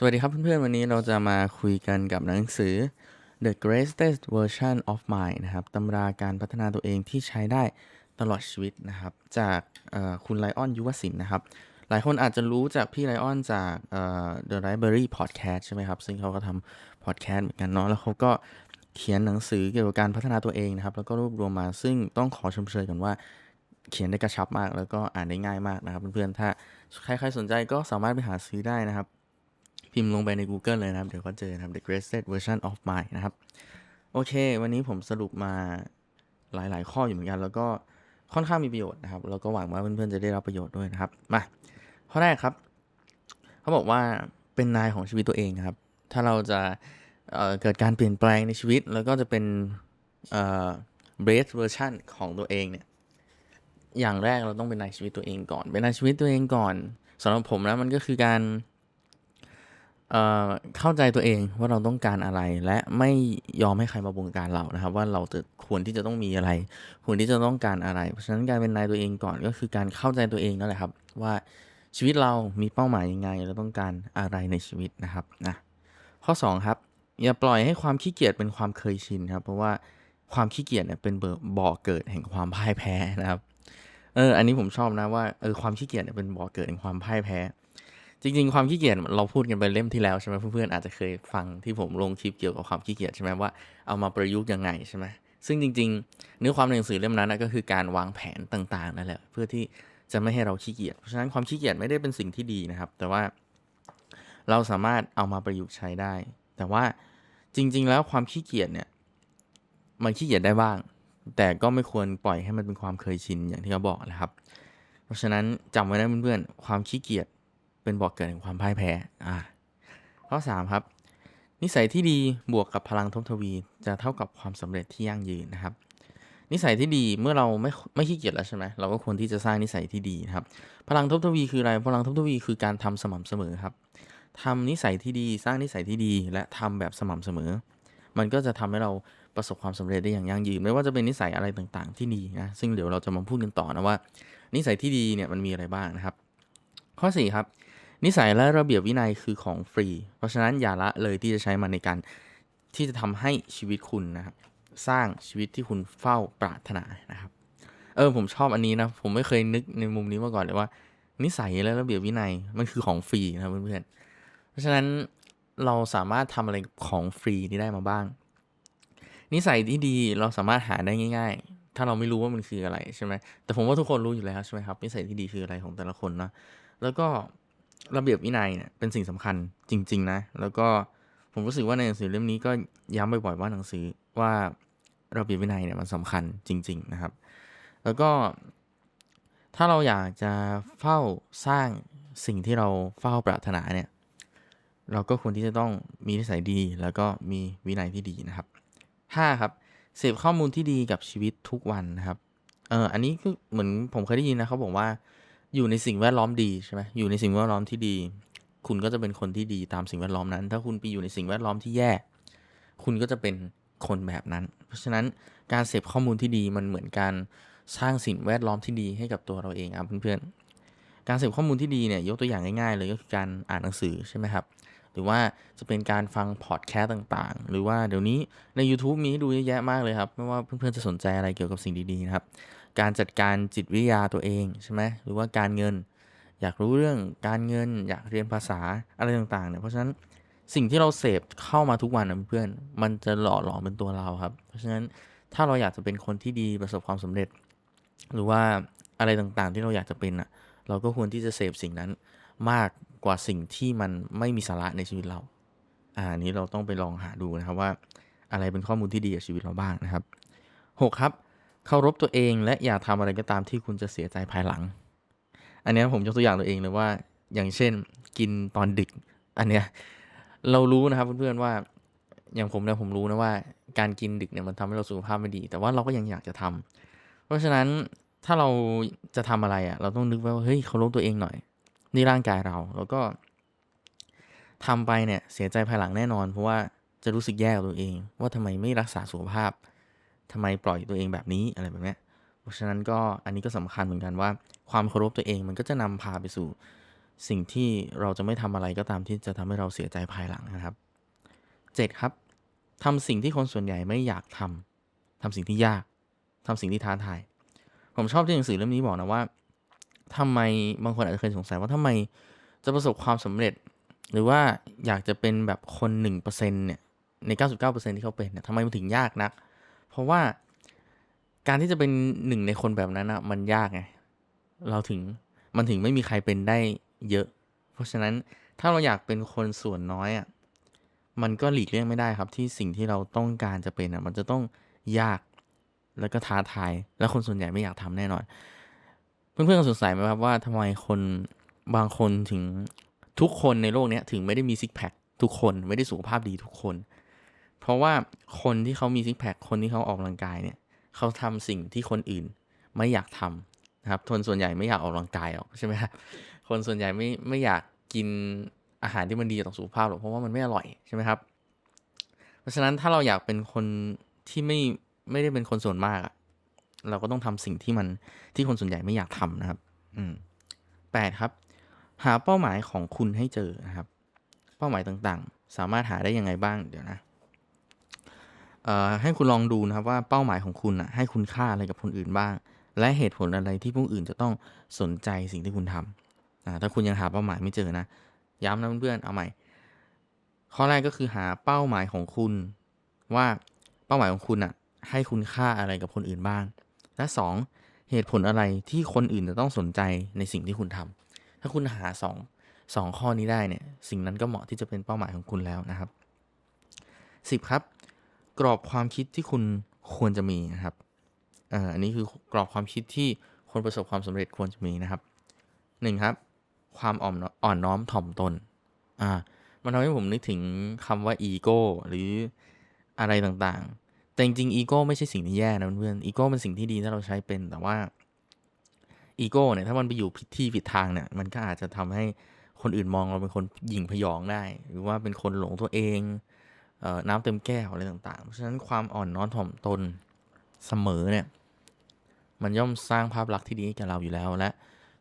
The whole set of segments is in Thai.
สวัสดีครับเพื่อนๆ วันนี้เราจะมาคุยกันกับหนังสือ The Greatest Version of Mine นะครับตำราการพัฒนาตัวเองที่ใช้ได้ตลอดชีวิตนะครับ จากคุณไลออนยุวศิลป์นะครับ หลายคนอาจจะรู้จากพี่ไลออนจาก The Library Podcast ใช่ไหมครับ ซึ่งเขาก็ทำ podcast เหมือนกันเนาะแล้วเขาก็เขียนหนังสือเกี่ยวกับการพัฒนาตัวเองนะครับ แล้วก็รวบรวมมาซึ่งต้องขอชมเชยกันว่าเขียนได้กระชับมาก แล้วก็อ่านได้ง่ายมากนะครับ เพื่อนๆถ้าใครๆสนใจก็สามารถไปหาซื้อได้นะครับ พิมพ์ลงไปใน Google เลยนะครับ เดี๋ยวก็เจอนะครับ The Greatest Version of Mine นะครับ โอเค วันนี้ผมสรุปมาหลาย ๆ ข้ออยู่เหมือนกัน แล้วก็ค่อนข้างมีประโยชน์นะครับ แล้วก็หวังว่าเพื่อน ๆ จะได้รับประโยชน์ด้วยนะครับ มาข้อแรกครับ เขาบอกว่าเป็นนายของชีวิตตัวเองครับ ถ้าเราจะเเกิดการเปลี่ยนแปลงในชีวิต แล้วก็จะเป็นเอ่อ best version ของตัวเองเนี่ย อย่างแรกเราต้องเป็นนายชีวิตตัวเองก่อน เป็นนายชีวิตตัวเองก่อนสำหรับผมนะมันก็คือการ เข้าใจตัวเองว่าเราต้องการอะไร และไม่ยอมให้ใครมาบงการเรานะครับ ว่าเราจะควรที่จะต้องมีอะไร ควรที่จะต้องการอะไร เพราะฉะนั้นการเป็นนายตัวเองก่อนก็คือการเข้าใจตัวเองนั่นแหละครับ ว่าชีวิตเรามีเป้าหมายยังไงเราต้องการอะไรในชีวิตนะครับนะข้อสองครับ อย่าปล่อยให้ความขี้เกียจเป็นความเคยชินครับ เพราะว่าความขี้เกียจเนี่ยเป็นเบอร์บ่อเกิดแห่งความพ่ายแพ้นะครับเอออันนี้ผมชอบนะว่าเออความขี้เกียจเนี่ยเป็นบ่อเกิดแห่งความพ่ายแพ้ จริงๆ ความขี้เกียจเราพูดกันไปเล่มที่แล้วใช่ไหมเพื่อนๆอาจจะเคยฟังที่ผมลงคลิปเกี่ยวกับความขี้เกียจใช่ไหมว่าเอามาประยุกต์ยังไงใช่ไหมซึ่งจริง ๆ เนื้อความในหนังสือเล่มนั้นก็คือการวางแผนต่างๆนั่นแหละเพื่อที่จะไม่ให้เราขี้เกียจเพราะฉะนั้นความขี้เกียจไม่ได้เป็นสิ่งที่ดีนะครับ แต่ว่าเราสามารถเอามาประยุกต์ใช้ได้ แต่ว่าจริง ๆ แล้วความขี้เกียจเนี่ยมันขี้เกียจได้บ้าง แต่ก็ไม่ควรปล่อยให้มันเป็นความเคยชินอย่างที่เขาบอกนะครับ เพราะฉะนั้นจำไว้นะเพื่อนๆความขี้เกียจ เป็นบอกเกิดแห่งความพ่ายแพ้อ่าข้อ3ครับ นิสัยที่ดีบวกกับพลังทบทวี จะเท่ากับความสำเร็จที่ยั่งยืนนะครับ นิสัยที่ดีเมื่อเราไม่ไม่ขี้เกียจแล้วใช่ไหมเราก็ควรที่จะสร้างนิสัยที่ดีนะครับ พลังทบทวีคืออะไร พลังทบทวีคือการทำสม่ำเสมอครับทำนิสัยที่ดี สร้างนิสัยที่ดี และทำแบบสม่ำเสมอ มันก็จะทำให้เราประสบความสำเร็จได้อย่างยั่งยืน ไม่ว่าจะเป็นนิสัยอะไรต่างๆ ที่ดีนะซึ่งเดี๋ยวเราจะมาพูดกันต่อนะว่า นิสัยที่ดีเนี่ยมันมีอะไรบ้างนะครับ ข้อ4ครับ นิสัยและระเบียบวินัยคือของฟรี เพราะฉะนั้นอย่าละเลยที่จะใช้มันในการที่จะทำให้ชีวิตคุณนะครับสร้างชีวิตที่คุณเฝ้าปรารถนานะครับ เออผมชอบอันนี้นะผมไม่เคยนึกในมุมนี้มาก่อนเลยว่า นิสัยและระเบียบวินัยมันคือของฟรีนะเพื่อนๆเพราะฉะนั้นเราสามารถทำอะไรของฟรีนี้ได้มาบ้าง นิสัยที่ดีเราสามารถหาได้ง่าย ๆ ถ้าเราไม่รู้ว่ามันคืออะไรใช่ไหมแต่ผมว่าทุกคนรู้อยู่แล้วใช่ไหมครับนิสัยที่ดีคืออะไรของแต่ละคนเนาะแล้วก็ ระเบียบวินัยเนี่ยเป็นสิ่งสำคัญจริง ๆ นะ แล้วก็ผมรู้สึกว่าในหนังสือเล่มนี้ก็ย้ำบ่อยๆว่าหนังสือว่าระเบียบวินัยเนี่ยมันสำคัญจริง ๆ นะครับ แล้วก็ถ้าเราอยากจะเฝ้าสร้างสิ่งที่เราเฝ้าปรารถนาเนี่ยเราก็ควรที่จะต้องมีนิสัยดีแล้วก็มีวินัยที่ดีนะครับ 5. ครับเสพข้อมูลที่ดีกับชีวิตทุกวันนะครับเอออันนี้คือเหมือนผมเคยได้ยินนะเขาบอกว่า อยู่ในสิ่งแวดล้อมดีใช่ไหมอยู่ในสิ่งแวดล้อมที่ดี คุณก็จะเป็นคนที่ดีตามสิ่งแวดล้อมนั้น ถ้าคุณไปอยู่ในสิ่งแวดล้อมที่แย่ คุณก็จะเป็นคนแบบนั้น เพราะฉะนั้นการเสพข้อมูลที่ดีมันเหมือนการสร้างสิ่งแวดล้อมที่ดีให้กับตัวเราเองครับเพื่อนๆ การเสพข้อมูลที่ดีเนี่ยยกตัวอย่างง่ายๆ เลยก็คือการอ่านหนังสือใช่ไหมครับ หรือว่าจะเป็นการฟังพอดแคสต์ต่างๆ หรือว่าเดี๋ยวนี้ใน YouTube มีให้ดูเยอะแยะมากเลยครับ ไม่ว่าเพื่อนๆจะสนใจอะไรเกี่ยวกับสิ่งดีๆนะครับ การจัดการจิตวิทยาตัวเองใช่ไหมหรือว่าการเงิน อยากรู้เรื่องการเงิน อยากเรียนภาษาอะไรต่างๆเนี่ยเพราะฉะนั้นสิ่งที่เราเสพเข้ามาทุกวันนะเพื่อนมันจะหล่อหลอมเป็นตัวเราครับ เพราะฉะนั้นถ้าเราอยากจะเป็นคนที่ดีประสบความสำเร็จ หรือว่าอะไรต่างๆที่เราอยากจะเป็นอะเราก็ควรที่จะเสพสิ่งนั้นมากกว่าสิ่งที่มันไม่มีสาระในชีวิตเราอ่านนี้เราต้องไปลองหาดูนะครับว่า อะไรเป็นข้อมูลที่ดีกับชีวิตเราบ้างนะครับ 6 ครับ เคารพตัวเองและอย่าทำอะไรก็ตามที่คุณจะเสียใจภายหลัง อันนี้ผมยกตัวอย่างตัวเองเลยว่า อย่างเช่น กินตอนดึก อันเนี้ยเรารู้นะครับเพื่อนๆว่า อย่างผมเนี่ยผมรู้นะว่า การกินดึกเนี่ยมันทำให้เราสุขภาพไม่ดี แต่ว่าเราก็ยังอยากจะทำเพราะฉะนั้นถ้าเราจะทำอะไรอะ เราต้องนึกไว้ว่าเฮ้ยเคารพตัวเองหน่อยนี่ร่างกายเราแล้วก็ทำไปเนี่ยเสียใจภายหลังแน่นอน เพราะว่าจะรู้สึกแย่กับตัวเอง ว่าทำไมไม่รักษาสุขภาพ ทำไมปล่อยตัวเองแบบนี้อะไรแบบนี้เพราะฉะนั้นก็อันนี้ก็สำคัญเหมือนกันว่า ความเคารพตัวเองมันก็จะนำพาไปสู่ สิ่งที่เราจะไม่ทำอะไรก็ตามที่จะทำให้เราเสียใจภายหลังนะครับ 7. ครับทำสิ่งที่คนส่วนใหญ่ไม่อยากทำทำสิ่งที่ยากทำสิ่งที่ท้าทาย ผมชอบที่หนังสือเล่มนี้บอกนะว่าทำไมบางคนอาจจะเคยสงสัยว่าทำไมจะประสบความสำเร็จ หรือว่าอยากจะเป็นแบบคน1%เนี่ยใน 99%ที่เขาเป็นเนี่ยทำไมมันถึงยากนัก ราะว่าการที่จะเป็นหนึ่งในคนแบบนั้นอะมันยากไง เราถึงมันถึงไม่มีใครเป็นได้เยอะ เพราะฉะนั้นถ้าเราอยากเป็นคนส่วนน้อยอะมันก็หลีกเลี่ยงไม่ได้ครับที่สิ่งที่เราต้องการจะเป็นอะมันจะต้องยากแล้วก็ท้าทาย และคนส่วนใหญ่ไม่อยากทำแน่นอน เพื่อนๆสงสัยไหมครับว่าทำไมคนบางคนถึงทุกคนในโลกนี้ถึงไม่ได้มีซิกแพคทุกคนไม่ได้สุขภาพดีทุกคน ราะว่าคนที่เขามีซิกแพคคนที่เขาออกกำลังกายเนี่ยเขาทำสิ่งที่คนอื่นไม่อยากทำนะครับคนส่วนใหญ่ไม่อยากออกกำลังกายหรอกใช่ไหมครับคนส่วนใหญ่ไม่ไม่อยากกินอาหารที่มันดีต่อสุขภาพหรอกเพราะว่ามันไม่อร่อยใช่ไหมครับ เพราะฉะนั้นถ้าเราอยากเป็นคนที่ไม่ไม่ได้เป็นคนส่วนมากอะเราก็ต้องทำสิ่งที่มันที่คนส่วนใหญ่ไม่อยากทำนะครับ อืมแปดครับ หาเป้าหมายของคุณให้เจอนะครับ เป้าหมายต่างๆ สามารถหาได้ยังไงบ้างเดี๋ยวนะ ให้คุณลองดูนะครับว่าเป้าหมายของคุณอะให้คุณค่าอะไรกับคนอื่นบ้าง และเหตุผลอะไรที่ผู้อื่นจะต้องสนใจสิ่งที่คุณทำถ้าคุณยังหาเป้าหมายไม่เจอนะ ย้ำนะเพื่อนๆเอาใหม่ ข้อแรกก็คือหาเป้าหมายของคุณว่าเป้าหมายของคุณอะให้คุณค่าอะไรกับคนอื่นบ้าง และ 2. เหตุผลอะไรที่คนอื่นจะต้องสนใจในสิ่งที่คุณทำถ้าคุณหา 2 2 ข้อนี้ได้เนี่ย สิ่งนั้นก็เหมาะที่จะเป็นเป้าหมายของคุณแล้วนะครับ 10. ครับ กรอบความคิดที่คุณควรจะมีนะครับอันนี้คือกรอบความคิดที่คนประสบความสำเร็จควรจะมีนะครับ 1. ครับ ความอ่อนอ่อนน้อมถ่อมตน อ่า มันทำให้ผมนึกถึงคำว่าอีโก้หรืออะไรต่างๆ แต่จริงๆอีโก้ไม่ใช่สิ่งที่แย่นะเพื่อนอีโก้เป็นสิ่งที่ดีถ้าเราใช้เป็นแต่ว่าอีโก้เนี่ยถ้ามันไปอยู่ผิดที่ผิดทางเนี่ยมันก็อาจจะทำให้คนอื่นมองเราเป็นคนหยิ่งพยองได้ หรือว่าเป็นคนหลงตัวเอง น้ำเต็มแก้วอะไรต่างๆ เพราะฉะนั้นความอ่อนน้อมถ่อมตนเสมอเนี่ย มันย่อมสร้างภาพลักษณ์ที่ดีให้แก่เราอยู่แล้วและ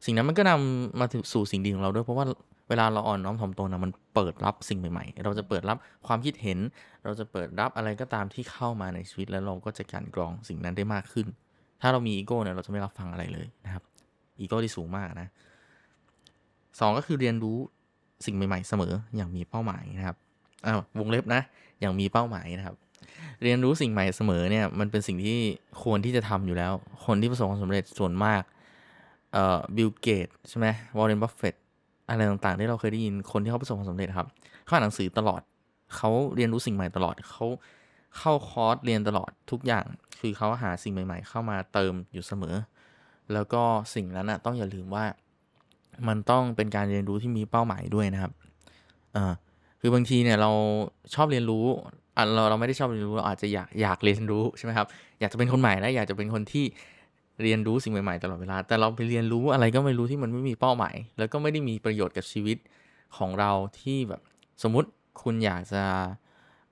สิ่งนั้นมันก็นำมาถึงสู่สิ่งดีของเราด้วยเพราะว่าเวลาเราอ่อนน้อมถ่อมตนนะมันเปิดรับสิ่งใหม่ๆ เราจะเปิดรับความคิดเห็น เราจะเปิดรับอะไรก็ตามที่เข้ามาในชีวิตแล้วเราก็จะการกรองสิ่งนั้นได้มากขึ้น ถ้าเรามีอีโก้เนี่ยเราจะไม่รับฟังอะไรเลยนะครับอีโก้ที่สูงมากนะสองก็คือเรียนรู้สิ่งใหม่ ๆ เสมออย่างมีเป้าหมายนะครับ อ้าววงเล็บนะ อย่างมีเป้าหมายนะครับ เรียนรู้สิ่งใหม่เสมอเนี่ย มันเป็นสิ่งที่ควรที่จะทำอยู่แล้ว คนที่ประสบความสำเร็จส่วนมาก เอ่อ บิลเกตใช่ไหมวอร์เรนบัฟเฟตอะไรต่างๆ ที่เราเคยได้ยินคนที่เขาประสบความสำเร็จครับเขาอ่านหนังสือตลอด เขาเรียนรู้สิ่งใหม่ตลอดเขาเข้าคอร์สเรียนตลอดทุกอย่าง คือเขาหาสิ่งใหม่ ๆ เข้ามาเติมอยู่เสมอ แล้วก็สิ่งนั้นนะต้องอย่าลืมว่า มันต้องเป็นการเรียนรู้ที่มีเป้าหมายด้วยนะครับ เออ คือบางทีเนี่ยเราชอบเรียนรู้อะเราเราไม่ได้ชอบเรียนรู้เราอาจจะอยากอยากเรียนรู้ใช่ไหมครับอยากจะเป็นคนใหม่และอยากจะเป็นคนที่เรียนรู้สิ่งใหม่ๆตลอดเวลา แต่เราไปเรียนรู้อะไรก็ไม่รู้ที่มันไม่มีเป้าหมาย แล้วก็ไม่ได้มีประโยชน์กับชีวิตของเราที่แบบสมมุติคุณอยากจะ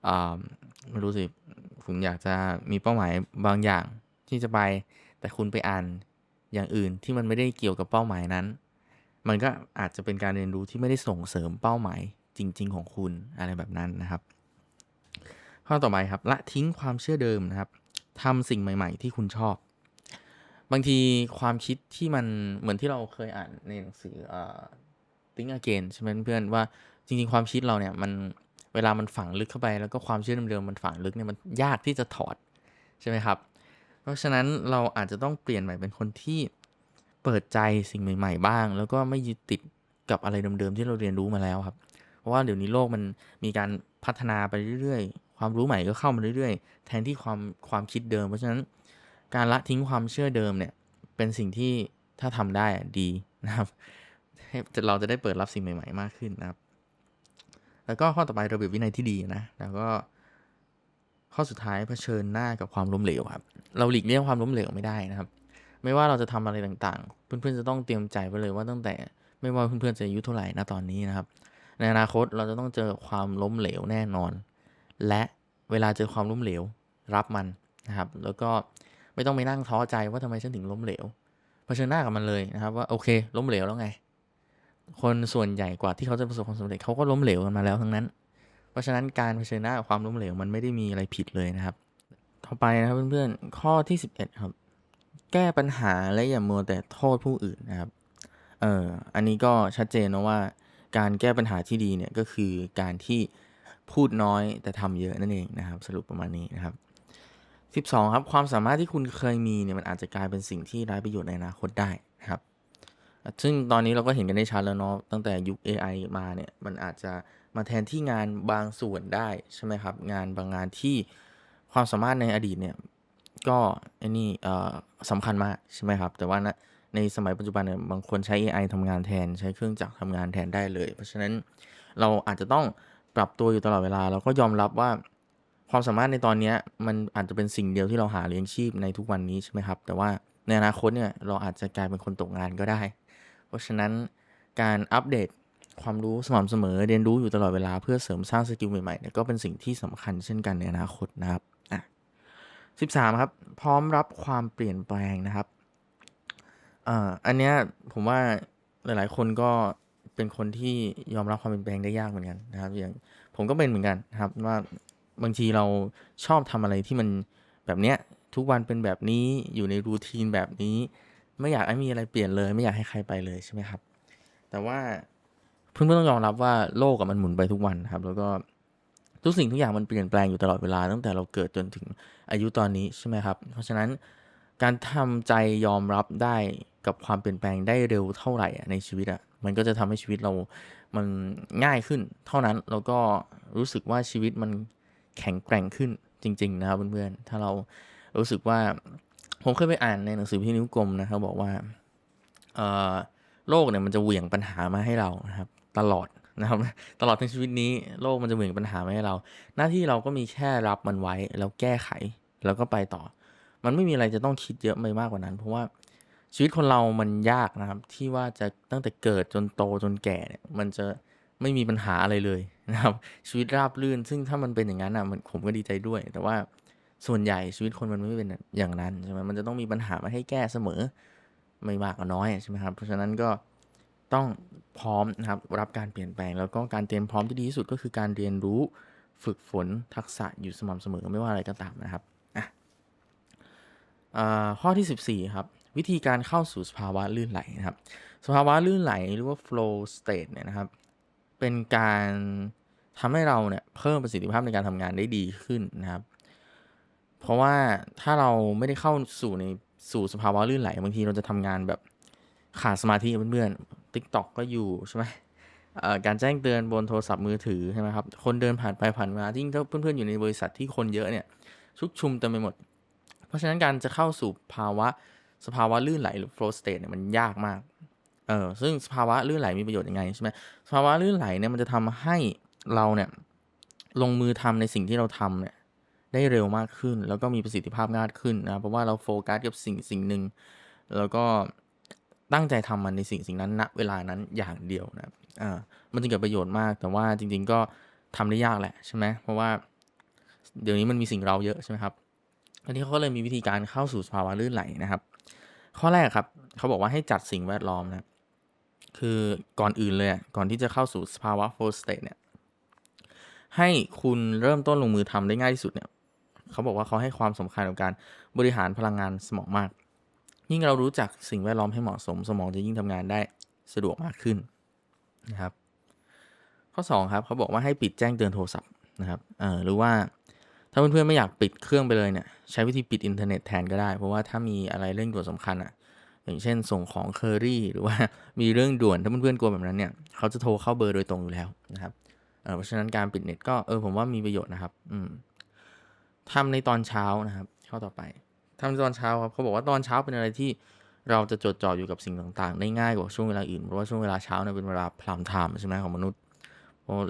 อ่าไม่รู้สิคุณอยากจะมีเป้าหมายบางอย่างที่จะไป แต่คุณไปอ่านอย่างอื่นที่มันไม่ได้เกี่ยวกับเป้าหมายนั้น มันก็อาจจะเป็นการเรียนรู้ที่ไม่ได้ส่งเสริมเป้าหมาย จริง ๆ ของคุณอะไรแบบนั้นนะครับ ข้อต่อไปครับละทิ้งความเชื่อเดิมนะครับทำสิ่งใหม่ ๆ ที่คุณชอบ บางทีความคิดที่มันเหมือนที่เราเคยอ่านในหนังสือเอ่อ Think Again ใช่ไหมเพื่อนว่าจริง ๆ ความคิดเราเนี่ยมันเวลามันฝังลึกเข้าไปแล้วก็ความเชื่อเดิมๆมันฝังลึกเนี่ยมันยากที่จะถอดใช่ไหมครับ เพราะฉะนั้นเราอาจจะต้องเปลี่ยนใหม่เป็นคนที่เปิดใจสิ่งใหม่ ๆ บ้าง แล้วก็ไม่ยึดติดกับอะไรเดิมๆที่เราเรียนรู้มาแล้วครับ เพราะว่าเดี๋ยวนี้โลกมันมีการพัฒนาไปเรื่อยๆ ความรู้ใหม่ก็เข้ามาเรื่อยๆ แทนที่ความความคิดเดิม เพราะฉะนั้นการละทิ้งความเชื่อเดิมเนี่ยเป็นสิ่งที่ถ้าทำได้อะดีนะครับ เราจะได้เปิดรับสิ่งใหม่ๆ มากขึ้นนะครับ แล้วก็ข้อต่อไประเบียบวินัยที่ดีนะ แล้วก็ข้อสุดท้ายเผชิญหน้ากับความล้มเหลวครับ เราหลีกเลี่ยงความล้มเหลวไม่ได้นะครับ ไม่ว่าเราจะทำอะไรต่างๆ เพื่อนๆจะต้องเตรียมใจไว้เลยว่าตั้งแต่ไม่ว่าเพื่อนๆจะอายุเท่าไหร่นะตอนนี้นะครับ ในอนาคตเราจะต้องเจอความล้มเหลวแน่นอน และเวลาเจอความล้มเหลวรับมันนะครับ แล้วก็ไม่ต้องไปนั่งท้อใจว่าทำไมฉันถึงล้มเหลวเผชิญหน้ากับมันเลยนะครับ ว่าโอเค ล้มเหลวแล้วไง คนส่วนใหญ่กว่าที่เขาจะประสบความสำเร็จเขาก็ล้มเหลวกันมาแล้วทั้งนั้น เพราะฉะนั้นการเผชิญหน้ากับความล้มเหลวมันไม่ได้มีอะไรผิดเลยนะครับ ต่อไปนะครับเพื่อนๆข้อที่ 11 ครับ แก้ปัญหาและอย่ามัวแต่โทษผู้อื่นนะครับเอออันนี้ก็ชัดเจนนะว่า การแก้ปัญหาที่ดีเนี่ยก็คือการที่พูดน้อยแต่ทำเยอะนั่นเองนะครับ สรุปประมาณนี้นะครับ 12 ครับ ความสามารถที่คุณเคยมีเนี่ยมันอาจจะกลายเป็นสิ่งที่ไร้ประโยชน์ในอนาคตได้นะครับ ซึ่งตอนนี้เราก็เห็นกันได้ชัดแล้วเนาะตั้งแต่ยุค AI มาเนี่ยมันอาจจะมาแทนที่งานบางส่วนได้ใช่ไหมครับ งานบางงานที่ความสามารถในอดีตเนี่ยก็ไอ้นี่สำคัญมากใช่ไหมครับ แต่ว่านะ ในสมัยปัจจุบันเนี่ยบางคนใช้ AI ทำงานแทน ใช้เครื่องจักรทำงานแทนได้เลย เพราะฉะนั้นเราอาจจะต้องปรับตัวอยู่ตลอดเวลา เราก็ยอมรับว่าความสามารถในตอนนี้มันอาจจะเป็นสิ่งเดียวที่เราหาเลี้ยงชีพในทุกวันนี้ใช่ไหมครับ แต่ว่าในอนาคตเนี่ยเราอาจจะกลายเป็นคนตกงานก็ได้ เพราะฉะนั้นการอัปเดตความรู้สม่ำเสมอเรียนรู้อยู่ตลอดเวลาเพื่อเสริมสร้างสกิลใหม่ๆเนี่ยก็เป็นสิ่งที่สำคัญเช่นกันในอนาคตนะครับอะ13 ครับ พร้อมรับความเปลี่ยนแปลงนะครับ อ่า อันเนี้ยผมว่าหลาย ๆ คนก็เป็นคนที่ยอมรับความเปลี่ยนแปลงได้ยากเหมือนกันนะครับ อย่างผมก็เป็นเหมือนกันนะครับว่าบางทีเราชอบทำอะไรที่มันแบบเนี้ยทุกวันเป็นแบบนี้อยู่ในรูทีนแบบนี้ ไม่อยากให้มีอะไรเปลี่ยนเลย ไม่อยากให้ใครไปเลยใช่ไหมครับ แต่ว่าเพื่อนๆต้องยอมรับว่าโลกกับมันหมุนไปทุกวันครับ แล้วก็ทุกสิ่งทุกอย่างมันเปลี่ยนแปลงอยู่ตลอดเวลาตั้งแต่เราเกิดจนถึงอายุตอนนี้ใช่ไหมครับ เพราะฉะนั้นการทำใจยอมรับได้ กับความเปลี่ยนแปลงได้เร็วเท่าไหร่ในชีวิตอะมันก็จะทำให้ชีวิตเรา มันง่ายขึ้น เท่านั้นแล้วก็รู้สึกว่าชีวิตมันแข็งแกร่งขึ้นจริง ๆ นะครับเพื่อนๆถ้าเรารู้สึกว่าผมเคยไปอ่านในหนังสือพี่นิ้วกลมนะครับบอกว่าโลกเนี่ยมันจะเหวี่ยงปัญหามาให้เรานะครับ ตลอดนะครับ ตลอดทั้งชีวิตนี้โลกมันจะเหวี่ยงปัญหามาให้เรา หน้าที่เราก็มีแค่รับมันไว้แล้วแก้ไขแล้วก็ไปต่อ มันไม่มีอะไรจะต้องคิดเยอะไปมากกว่านั้น เพราะว่า ชีวิตคนเรามันยากนะครับ ที่ว่าจะตั้งแต่เกิดจนโตจนแก่เนี่ยมันจะไม่มีปัญหาอะไรเลยนะครับ ชีวิตราบรื่น ซึ่งถ้ามันเป็นอย่างนั้นอะมันผมก็ดีใจด้วย แต่ว่าส่วนใหญ่ชีวิตคนมันไม่เป็นอย่างนั้นใช่ไหมมันจะต้องมีปัญหามาให้แก้เสมอ ไม่มากก็น้อยใช่ไหมครับ เพราะฉะนั้นก็ต้องพร้อมนะครับรับการเปลี่ยนแปลง แล้วก็การเตรียมพร้อมที่ดีที่สุดก็คือการเรียนรู้ฝึกฝนทักษะอยู่สม่ำเสมอไม่ว่าอะไรก็ตามนะครับอะอ่าข้อที่ 14 ครับ วิธีการเข้าสู่สภาวะลื่นไหลนะครับ สภาวะลื่นไหลหรือว่า flow state เนี่ยนะครับ เป็นการทำให้เราเนี่ยเพิ่มประสิทธิภาพในการทำงานได้ดีขึ้นนะครับ เพราะว่าถ้าเราไม่ได้เข้าสู่ในสู่สภาวะลื่นไหลบางทีเราจะทำงานแบบขาดสมาธิเพื่อนๆ TikTok ก็อยู่ใช่ไหมการแจ้งเตือนบนโทรศัพท์มือถือใช่ไหมครับคนเดินผ่านไปผ่านมายิ่งถ้าเพื่อนๆอยู่ในบริษัทที่คนเยอะเนี่ยชุกชุมเต็มไปหมด เพราะฉะนั้นการจะเข้าสู่ภาวะ สภาวะลื่นไหลหรือ flow state เนี่ยมันยากมาก เออซึ่งสภาวะลื่นไหลมีประโยชน์ยังไงใช่ไหมสภาวะลื่นไหลเนี่ยมันจะทำให้เราเนี่ยลงมือทำในสิ่งที่เราทำเนี่ยได้เร็วมากขึ้น แล้วก็มีประสิทธิภาพมากขึ้นนะเพราะว่าเราโฟกัสกับสิ่งสิ่งหนึ่งแล้วก็ตั้งใจทำมันในสิ่งสิ่งนั้นณเวลานั้นอย่างเดียวนะอ่ามันจึงเกิดประโยชน์มาก แต่ว่าจริง ๆ ก็ทำได้ยากแหละใช่ไหมเพราะว่าเดี๋ยวนี้มันมีสิ่งเราเยอะใช่ไหมครับอันนี้เขาก็เลยมีวิธีการเข้าสู่สภาวะลื่นไหลนะครับ ข้อแรกครับ เขาบอกว่าให้จัดสิ่งแวดล้อมนะ คือก่อนอื่นเลยอะก่อนที่จะเข้าสู่สภาวะ flow state เนี่ย ให้คุณเริ่มต้นลงมือทำได้ง่ายที่สุดเนี่ย เขาบอกว่าเขาให้ความสำคัญกับการบริหารพลังงานสมองมาก ยิ่งเรารู้จักสิ่งแวดล้อมให้เหมาะสม สมองจะยิ่งทำงานได้สะดวกมากขึ้นนะครับ ข้อ 2 ครับ เขาบอกว่าให้ปิดแจ้งเตือนโทรศัพท์นะครับหรือว่า ถ้าเพื่อนๆไม่อยากปิดเครื่องไปเลยเนี่ยใช้วิธีปิดอินเทอร์เน็ตแทนก็ได้ เพราะว่าถ้ามีอะไรเร่งด่วนสำคัญอะอย่างเช่นส่งของเคอรี่หรือว่ามีเรื่องด่วนถ้าเพื่อนๆกลัวแบบนั้นเนี่ยเขาจะโทรเข้าเบอร์โดยตรงอยู่แล้วนะครับเเพราะฉะนั้นการปิดเน็ตก็เออผมว่ามีประโยชน์นะครับ อืมทำในตอนเช้านะครับข้อต่อไปทำในตอนเช้าครับเขาบอกว่าตอนเช้าเป็นอะไรที่เราจะจดจ่ออยู่กับสิ่งต่างๆ ได้ง่ายกว่าช่วงเวลาอื่นเพราะว่าช่วงเวลาเช้าเนี่ยเป็นเวลาพรามไทม์ใช่ไหมของมนุษย์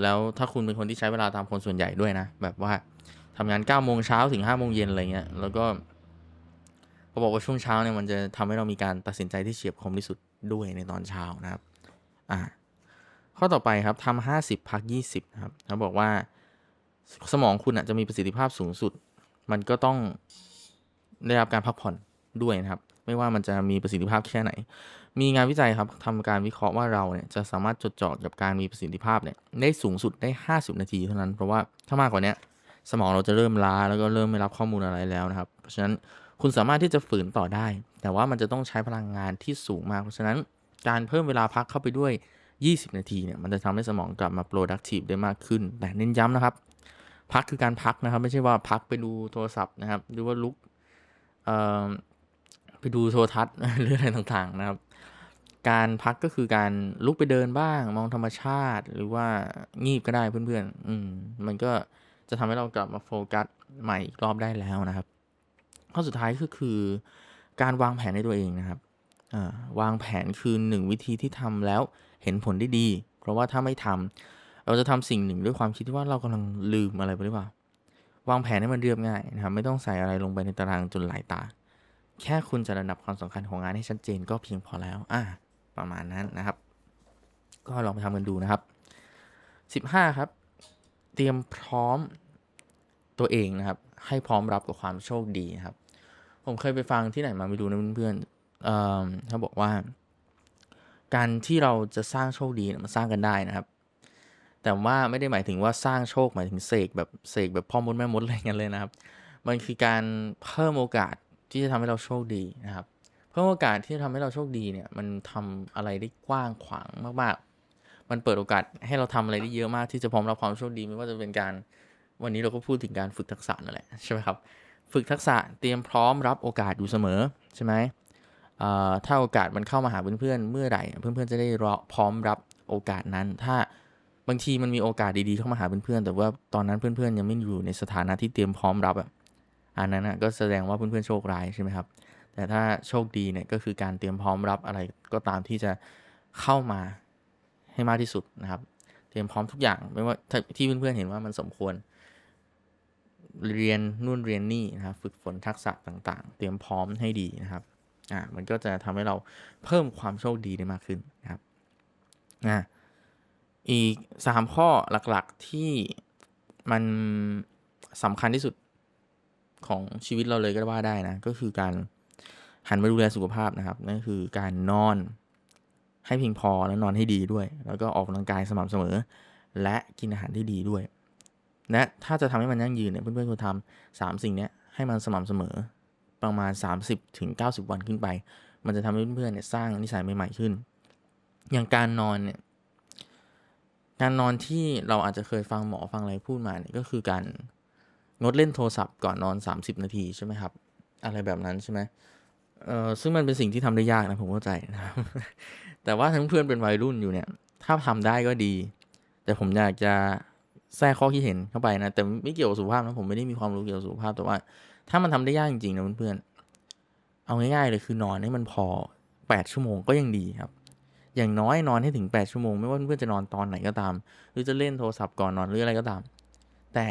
แล้วถ้าคุณเป็นคนที่ใช้เวลาตามคนส่วนใหญ่ด้วยนะ แบบว่า ทำงาน9ก้าโมงเช้าถึง5้าโมงเย็นอะไรเงี้ย แล้วก็เขาบอกว่าช่วงเช้าเนี่ยมันจะทำให้เรามีการตัดสินใจที่เฉียบคมที่สุดด้วยในตอนเช้านะครับ อ่า ข้อต่อไปครับทำห้าสิบพักยี่สิบครับเขาบอกว่าสมองคุณอะจะมีประสิทธิภาพสูงสุด มันก็ต้องได้รับการพักผ่อนด้วยนะครับ ไม่ว่ามันจะมีประสิทธิภาพแค่ไหน มีงานวิจัยครับทำการวิเคราะห์ว่าเราเนี่ยจะสามารถจดจ่อกับการมีประสิทธิภาพเนี่ยได้สูงสุดได้ 50 นาทีเท่านั้น เพราะว่าถ้ามากกว่านี้ สมองเราจะเริ่มล้าแล้วก็เริ่มไม่รับข้อมูลอะไรแล้วนะครับ เพราะฉะนั้นคุณสามารถที่จะฝืนต่อได้ แต่ว่ามันจะต้องใช้พลังงานที่สูงมาก เพราะฉะนั้นการเพิ่มเวลาพักเข้าไปด้วย 20 นาทีเนี่ยมันจะทำให้สมองกลับมา productive ได้มากขึ้น แต่เน้นย้ำนะครับ พักคือการพักนะครับ ไม่ใช่ว่าพักไปดูโทรศัพท์นะครับ หรือว่าลุกไปดูโทรทัศน์หรืออะไรต่างๆนะครับ การพักก็คือการลุกไปเดินบ้าง มองธรรมชาติ หรือว่างีบก็ได้เพื่อนๆ อืมมันก็ จะทำให้เรากลับมาโฟกัสใหม่อีกรอบได้แล้วนะครับข้อสุดท้ายก็คือการวางแผนในตัวเองนะครับวางแผนคือหนึ่งวิธีที่ทำแล้วเห็นผลได้ดี เพราะว่าถ้าไม่ทำเราจะทำสิ่งหนึ่งด้วยความคิดที่ว่าเรากำลังลืมอะไรไปหรือเปล่าวางแผนให้มันเรียบง่ายนะครับไม่ต้องใส่อะไรลงไปในตารางจนหลายตา แค่คุณจะระดับความสำคัญของงานให้ชัดเจนก็เพียงพอแล้วอ่าประมาณนั้นนะครับ ก็ลองไปทำกันดูนะครับ 15 ครับ เตรียมพร้อมตัวเองนะครับ ให้พร้อมรับกับความโชคดีครับ ผมเคยไปฟังที่ไหนมาไม่รู้นะเพื่อนๆเอ่อเขาบอกว่า การที่เราจะสร้างโชคดีมันสร้างกันได้นะครับ แต่ว่าไม่ได้หมายถึงว่าสร้างโชคหมายถึงเสกแบบเสกแบบพ่อมดแม่มดอะไรเงี้ยเลยนะครับ มันคือการเพิ่มโอกาสที่จะทำให้เราโชคดีนะครับ เพิ่มโอกาสที่จะทำให้เราโชคดีเนี่ย มันทำอะไรได้กว้างขวางมากๆ มันเปิดโอกาสให้เราทำอะไรได้เยอะมากที่จะพร้อมรับความโชคดีไม่ว่าจะเป็นการวันนี้เราก็พูดถึงการฝึกทักษะนั่นแหละใช่ไหมครับฝึกทักษะเตรียมพร้อมรับโอกาสอยู่เสมอใช่ไหมถ้าโอกาสมันเข้ามาหาเพื่อนๆเมื่อไหร่ เพื่อนๆจะได้รอพร้อมรับโอกาสนั้น ถ้าบางทีมันมีโอกาสดีๆเข้ามาหาเพื่อนๆแต่ว่าตอนนั้นเพื่อนๆยังไม่อยู่ในสถานะที่เตรียมพร้อมรับอะอันนั้นนะก็แสดงว่าเพื่อนๆโชคร้ายใช่ไหมครับแต่ถ้าโชคดีเนี่ยก็คือการเตรียมพร้อมรับอะไรก็ตามที่จะเข้ามา ให้มากที่สุดนะครับ เตรียมพร้อมทุกอย่างไม่ว่าที่เพื่อนๆเห็นว่ามันสมควร เรียนนู่นเรียนนี่นะครับฝึกฝนทักษะต่างๆ เตรียมพร้อมให้ดีนะครับอ่ามันก็จะทำให้เราเพิ่มความโชคดีได้มากขึ้นนะครับอ่าอีกสามข้อหลักๆที่มันสำคัญที่สุดของชีวิตเราเลยก็ว่าได้นะ ก็คือการหันมาดูแลสุขภาพนะครับ นั่นคือการนอน ให้เพียงพอและนอนให้ดีด้วย แล้วก็ออกกำลังกายสม่ำเสมอ และกินอาหารที่ดีด้วยและถ้าจะทำให้มันยั่งยืนเนี่ยเพื่อนๆควรทำสามสิ่งนี้ให้มันสม่ำเสมอประมาณ 30ถึง90 วันขึ้นไป มันจะทำให้เพื่อนๆเนี่ยสร้างนิสัยใหม่ๆขึ้น อย่างการนอนเนี่ยการนอนที่เราอาจจะเคยฟังหมอฟังอะไรพูดมาเนี่ยก็คือการงดเล่นโทรศัพท์ก่อนนอน 30 นาทีใช่ไหมครับ อะไรแบบนั้นใช่ไหมเออซึ่งมันเป็นสิ่งที่ทำได้ยากนะผมเข้าใจนะครับ แต่ว่าทั้งเพื่อนเป็นวัยรุ่นอยู่เนี่ย ถ้าทำได้ก็ดี แต่ผมอยากจะแทรกข้อคิดเห็นเข้าไปนะ แต่ไม่เกี่ยวกับสุขภาพนะผมไม่ได้มีความรู้เกี่ยวกับสุขภาพ แต่ว่าถ้ามันทำได้ยากจริงๆนะเพื่อนๆ เอาง่ายๆเลยคือนอนให้มันพอ 8 ชั่วโมงก็ยังดีครับ อย่างน้อยนอนให้ถึง 8 ชั่วโมง ไม่ว่าเพื่อนจะนอนตอนไหนก็ตาม หรือจะเล่นโทรศัพท์ก่อนนอนหรืออะไรก็ตาม แต่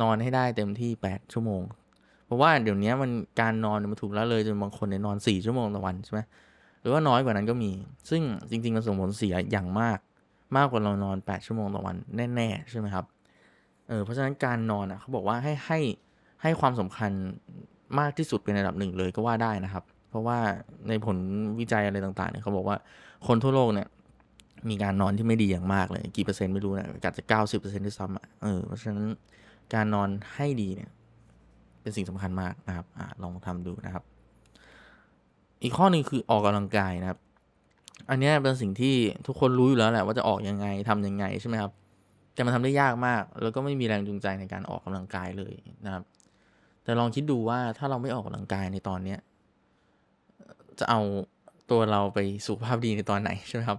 นอนให้ได้เต็มที่ 8 ชั่วโมง เพราะว่าเดี๋ยวนี้มันการนอนมันถูกละเลยจนบางคนเนี่ยนอน 4 ชั่วโมงต่อวันใช่ไหม หรือว่าน้อยกว่านั้นก็มี ซึ่งจริง ๆ มันส่งผลเสียอย่างมาก มากกว่าเรานอน 8 ชั่วโมงต่อวันแน่ๆ ใช่ไหมครับ เออ เพราะฉะนั้นการนอนอะเขาบอกว่าให้ให้ให้ความสำคัญมากที่สุดเป็นระดับหนึ่งเลยก็ว่าได้นะครับ เพราะว่าในผลวิจัยอะไรต่างๆเนี่ยเขาบอกว่าคนทั่วโลกเนี่ยมีการนอนที่ไม่ดีอย่างมากเลย กี่เปอร์เซ็นต์ไม่รู้นะอาจจะเก้าสิบเปอร์เซ็นต์ด้วยซ้ำอะเออเพราะฉะนั้นการนอนให้ดีเนี่ย เป็นสิ่งสำคัญมากนะครับอ่าลองทำดูนะครับ อีกข้อหนึ่งคือออกกำลังกายนะครับ อันนี้เป็นสิ่งที่ทุกคนรู้อยู่แล้วแหละว่าจะออกยังไงทํำยังไงใช่ไหมครับ แต่มันทำได้ยากมาก แล้วก็ไม่มีแรงจูงใจในการออกกำลังกายเลยนะครับ แต่ลองคิดดูว่าถ้าเราไม่ออกกำลังกายในตอนเนี้ยจะเอาตัวเราไปสุขภาพดีในตอนไหนใช่ไหมครับ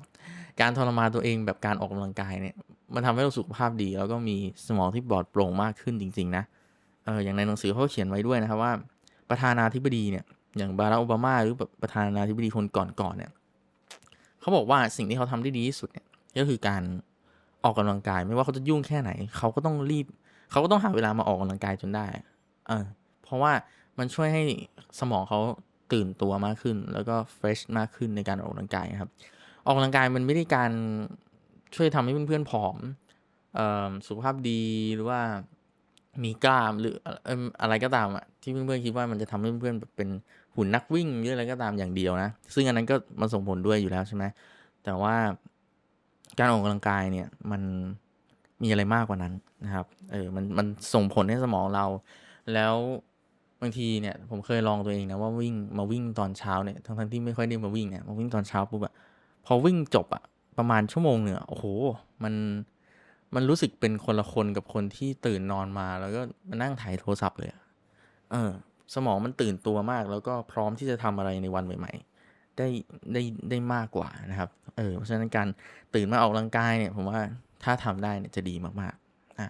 การทรมานตัวเองแบบการออกกำลังกายเนี่ยมันทำให้เราสุขภาพดี แล้วก็มีสมองที่ปลอดโปร่งมากขึ้นจริง ๆ นะ เอออย่างในหนังสือเขาเขียนไว้ด้วยนะครับว่าประธานาธิบดีเนี่ย อย่างบารักโอบามาหรือแบบประธานาธิบดีคนก่อนๆเนี่ยเขาบอกว่าสิ่งที่เขาทำได้ดีที่สุดเนี่ยก็คือการออกกำลังกาย ไม่ว่าเขาจะยุ่งแค่ไหน เขาก็ต้องรีบ เขาก็ต้องหาเวลามาออกกำลังกายจนได้เออเพราะว่ามันช่วยให้สมองเขาตื่นตัวมากขึ้น แล้วก็เฟรชมากขึ้นในการออกกำลังกายครับ ออกกำลังกายมันไม่ได้การช่วยทำให้เพื่อนๆผอมออสุขภาพดีหรือว่ามีกล้ามหรืออะไรก็ตามอะที่เพื่อนๆคิดว่ามันจะทำให้เพื่อนๆแบบเป็น หุ่นนักวิ่งหรืออะไรก็ตามอย่างเดียวนะ ซึ่งอันนั้นก็มันส่งผลด้วยอยู่แล้วใช่ไหมแต่ว่าการออกกำลังกายเนี่ยมันมีอะไรมากกว่านั้นนะครับ เออ มัน มันส่งผลให้สมองเรา แล้วบางทีเนี่ย ผมเคยลองตัวเองนะว่าวิ่ง มาวิ่งตอนเช้าเนี่ย ทั้งทั้งที่ไม่ค่อยได้มาวิ่งเนี่ย มาวิ่งตอนเช้าปุ๊บอะพอวิ่งจบอะประมาณชั่วโมงเนี่ย โอ้โห มัน มันรู้สึกเป็นคนละคนกับคนที่ตื่นนอนมา แล้วก็มานั่งถ่ายโทรศัพท์เลยอะเออ สมองมันตื่นตัวมาก แล้วก็พร้อมที่จะทำอะไรในวันใหม่ ๆ ได้ได้ได้มากกว่านะครับ เออเพราะฉะนั้นการตื่นมาออกกำลังกายเนี่ยผมว่าถ้าทำได้เนี่ยจะดีมากๆอะ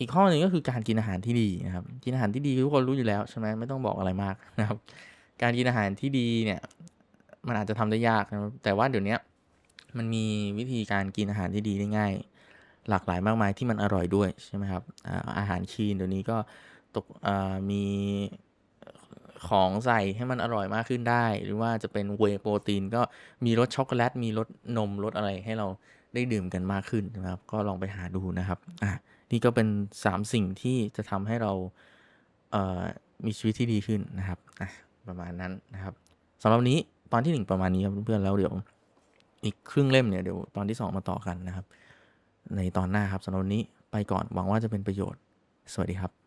อีกข้อหนึ่งก็คือการกินอาหารที่ดีนะครับ กินอาหารที่ดีทุกคนรู้อยู่แล้วใช่ไหมไม่ต้องบอกอะไรมากนะครับ การกินอาหารที่ดีเนี่ยมันอาจจะทำได้ยากนะแต่ว่าเดี๋ยวนี้มันมีวิธีการกินอาหารที่ดีได้ง่าย หลากหลายมากมายที่มันอร่อยด้วยใช่ไหมครับอาหารคีนเดี๋ยวนี้ก็ ตกมีของใส่ให้มันอร่อยมากขึ้นได้ หรือว่าจะเป็นเวโปรตีนก็มีรสช็อกโกแลต มีรสนมรสอะไรให้เราได้ดื่มกันมากขึ้นนะครับ ก็ลองไปหาดูนะครับอะนี่ก็เป็น 3 สิ่งที่จะทำให้เราเอ่อมีชีวิตที่ดีขึ้นนะครับอะประมาณนั้นนะครับสำหรับนี้ตอนที่หนึ่งประมาณนี้ครับเพื่อนๆแล้วเดี๋ยวอีกครึ่งเล่มเนี่ยเดี๋ยวตอนที่สองมาต่อกันนะครับ ในตอนหน้าครับสำหรับนี้ไปก่อนหวังว่าจะเป็นประโยชน์ สวัสดีครับ